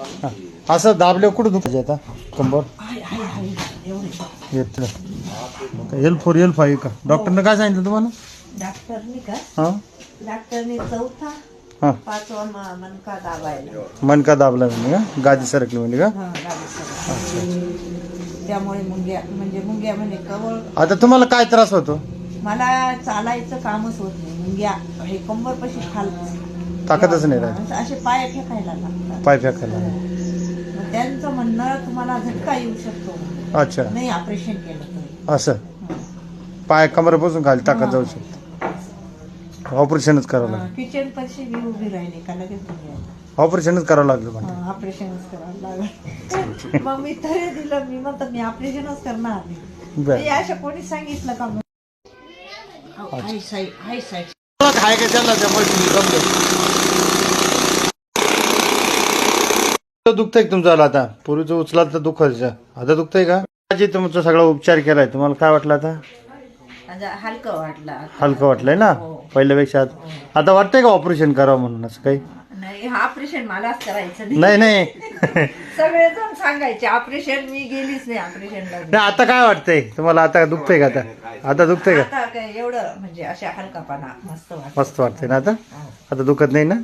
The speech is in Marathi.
हा. असं दाबल्यावर कुठं दुखायचं आता? कंबर? येत एल फोर एल फाईव्ह का? डॉक्टरनं काय सांगितलं तुम्हाला? डॉक्टरनी का? हां? डॉक्टरनी चौथा हां. पाचवा म- मनका दाबायला. मनका दाबला म्हणजे का? गादी सरकली म्हणजे का? हा, गाडी सरकली. त्यामुळे मुंग्या म्हणजे मुंग्या म्हणजे कवळ. आता तुम्हाला काय त्रास होतो? मला चालायचं कामच होत नाही. मुंग्या हे कंबर पशी खाल ताकदच नाही राहिली. असे पाय फेकायला लागतात. पाय फेकायला मग त्यांचं म्हणणं तुम्हाला झटका येऊ शकतो. अच्छा. नाही ऑपरेशन केलं तरी असं. पाय कमरेपासून खाली टाकत जाऊ शकतो. ऑपरेशनच करावं लागलं. किचन मी उभी राहिली का लगेच ऑपरेशनच करावं लागलं पण ऑपरेशनच करावं लागलं. मग मी तरी दिलं मी म्हणतात मी ऑपरेशनच करणार बरं. असं कोणी सांगितलं का मग? हाय साईड हाय साईड खाय का त्याला त्यामुळे जमलं दुखतंय तुमचं आता? पूर्वीचं उचला तर दुखायचं. आता दुखतंय का? तुमचा सगळा उपचार केलाय. तुम्हाला काय वाटलं आता? हलकं वाटलं हलकं वाटलंय ना? हो. पहिल्यापेक्षा आता- आता वाटतंय का ऑपरेशन करावं म्हणून असं काही? नाही हा ऑपरेशन मलाच करायचं नाही. नाही सगळेजण सांगायचे ऑपरेशन मी गेलीच नाही ऑपरेशनला आता काय वाटतंय? तुम्हाला आता दुखतंय का आता? आता दुखतंय का? आता काय एवढं म्हणजे अशा हलकापणा मस्त वाटत मस्त वाटतंय ना आता? आता दुखत नाही ना?